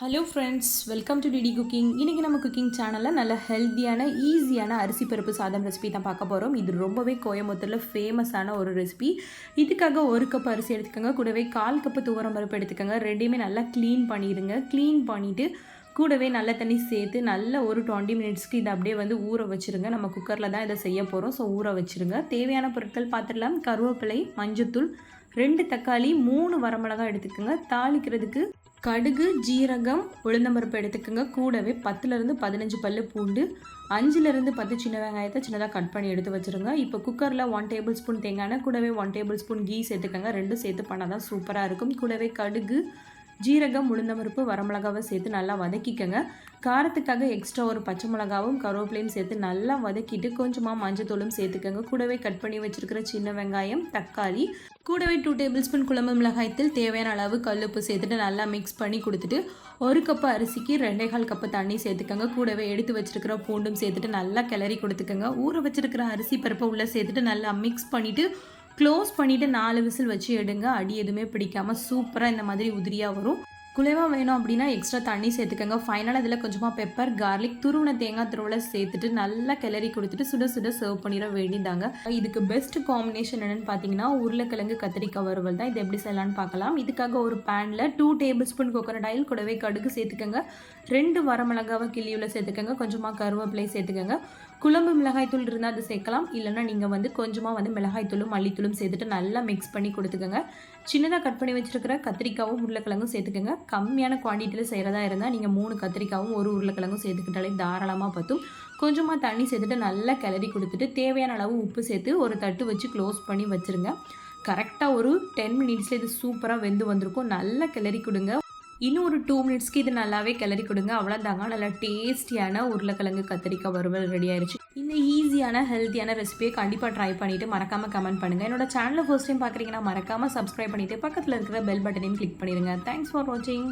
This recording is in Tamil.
Hello friends welcome to DD cooking இன்றைக்கி நம்ம குக்கிங் சேனலில் நல்ல ஹெல்த்தியான ஈஸியான அரிசி பருப்பு சாதம் ரெசிபி தான் பார்க்க போகிறோம் இது ரொம்பவே கோயம்புத்தூரில் ஃபேமஸான ஒரு ரெசிபி இதுக்காக ஒரு கப் அரிசி எடுத்துக்கோங்க. கூடவே கால் கப்பு துவரம் பருப்பு எடுத்துக்கோங்க. ரெண்டையுமே நல்லா க்ளீன் பண்ணிடுங்க. க்ளீன் பண்ணிவிட்டு கூடவே நல்ல தண்ணி சேர்த்து நல்ல ஒரு டுவெண்ட்டி மினிட்ஸ்க்கு இதை அப்படியே வந்து ஊற வச்சுருங்க. நம்ம குக்கரில் தான் இதை செய்ய போகிறோம் ஸோ ஊற வச்சுருங்க. தேவையான பொருட்கள் பார்த்துடலாம். கருவேப்பிலை மஞ்சத்தூள் ரெண்டு தக்காளி மூணு வரமிளகாய் எடுத்துக்கோங்க. தாளிக்கிறதுக்கு கடுகு ஜீரகம் உளுந்தம்பருப்பு எடுத்துக்கோங்க. கூடவே பத்துலேருந்து பதினஞ்சு பல்லு பூண்டு அஞ்சுலேருந்து பத்து சின்ன வெங்காயத்தை சின்னதாக கட் பண்ணி எடுத்து வச்சுருங்க. இப்போ குக்கரில் ஒன் டேபிள் ஸ்பூன் தேங்காய் கூடவே ஒன் டேபிள் ஸ்பூன் கீ சேர்த்துக்கோங்க. ரெண்டும் சேர்த்து பண்ணால் தான் சூப்பராக இருக்கும். கூடவே கடுகு ஜீரகம் உளுந்தம்பருப்பு வரமிளகாவை சேர்த்து நல்லா வதக்கிக்கோங்க. காரத்துக்காக எக்ஸ்ட்ரா ஒரு பச்சை மிளகாவும் கருவேப்பிலையும் சேர்த்து நல்லா வதக்கிட்டு கொஞ்சமாக மஞ்சத்தூளும் சேர்த்துக்கோங்க. கூடவே கட் பண்ணி வச்சுருக்கிற சின்ன வெங்காயம் தக்காளி கூடவே டூ டேபிள் ஸ்பூன் குழம்பு மிளகாயத்தில் தேவையான அளவு கல்லுப்பு சேர்த்துட்டு நல்லா மிக்ஸ் பண்ணி கொடுத்துட்டு ஒரு கப்பு அரிசிக்கு ரெண்டே கால் கப்பு தண்ணி சேர்த்துக்கோங்க. கூடவே எடுத்து வச்சிருக்கிற பூண்டும் சேர்த்துட்டு நல்லா கிளறி கொடுத்துக்கோங்க. ஊற வச்சிருக்கிற அரிசி பருப்பை உள்ளே சேர்த்துட்டு நல்லா மிக்ஸ் பண்ணிவிட்டு க்ளோஸ் பண்ணிவிட்டு நாலு விசில் வச்சு எடுங்க. அடி எதுவுமே பிடிக்காமல் சூப்பராக இந்த மாதிரி உதிரியாக வரும். குலைவா வேணும் அப்படின்னா எக்ஸ்ட்ரா தண்ணி சேர்த்துக்கோங்க. ஃபைனலாக இதில் கொஞ்சமாக பெப்பர் கார்லிக் துருவன தேங்காய் துருவலை சேர்த்துட்டு நல்லா கிளறி கொடுத்துட்டு சுட சுட சர்வ் பண்ணிட வேண்டியதாங்க. இதுக்கு பெஸ்ட் காம்பினேஷன் என்னென்னு பார்த்தீங்கன்னா உருளைக்கிழங்கு கத்திரிக்காய் வறுவல் தான். இது எப்படி செய்யலாம்னு பார்க்கலாம் இதுக்காக ஒரு பேனில் two tablespoon coconut oil கூடவே கடுகு சேர்த்துக்கோங்க. ரெண்டு வரமிளகாவை கிள்ளியுள்ள சேர்த்துக்கோங்க. கொஞ்சமாக கருவேப்பிலை சேர்த்துக்கோங்க. குழம்பு மிளகாய்த்தூள் இருந்தால் அது சேர்க்கலாம். இல்லைன்னா நீங்கள் வந்து கொஞ்சமாக வந்து மிளகாய் தூளும் மல்லித்தூளும் சேர்த்துட்டு நல்லா மிக்ஸ் பண்ணி கொடுத்துக்கோங்க. சின்னதாக கட் பண்ணி வச்சுருக்கிற கத்திரிக்காவும் உருளைக்கிழங்கும் சேர்த்துக்கோங்க. கம்மியான குவான்டிட்டியில் செய்கிறதா இருந்தால் நீங்கள் மூணு கத்திரிக்காவும் ஒரு உருளைக்கிழங்கும் சேர்த்துக்கிட்டாலே தாராளமாக பற்றும் கொஞ்சமாக தண்ணி சேர்த்துட்டு நல்லா கிளறி கொடுத்துட்டு தேவையான அளவு உப்பு சேர்த்து ஒரு தட்டு வச்சு க்ளோஸ் பண்ணி வச்சுருங்க. கரெக்டாக ஒரு டென் மினிட்ஸில் இது சூப்பராக வெந்து வந்திருக்கும். நல்லா கிளறி கொடுங்க. இன்னும் ஒரு டூ மினிட்ஸ்க்கு இது நல்லாவே கிளறி கொடுங்க. அவ்வளோதாங்க நல்லா டேஸ்டியான உருளைக்கிழங்கு கத்திரிக்காய் வறுவல் ரெடி ஆயிடுச்சு இந்த ஈஸியான ஹெல்த்தியான ரெசிபியை கண்டிப்பாக ட்ரை பண்ணிவிட்டு மறக்காமல் கமெண்ட் பண்ணுங்கள் என்னோட சேனலை ஃபர்ஸ்ட் டைம் பார்க்குறீங்கன்னா மறக்காமல் சப்ஸ்கிரைப் பண்ணிவிட்டு பக்கத்தில் இருக்கிற பெல் பட்டனையும் கிளிக் பண்ணிடுங்க. தேங்க்ஸ் ஃபார் வாட்சிங்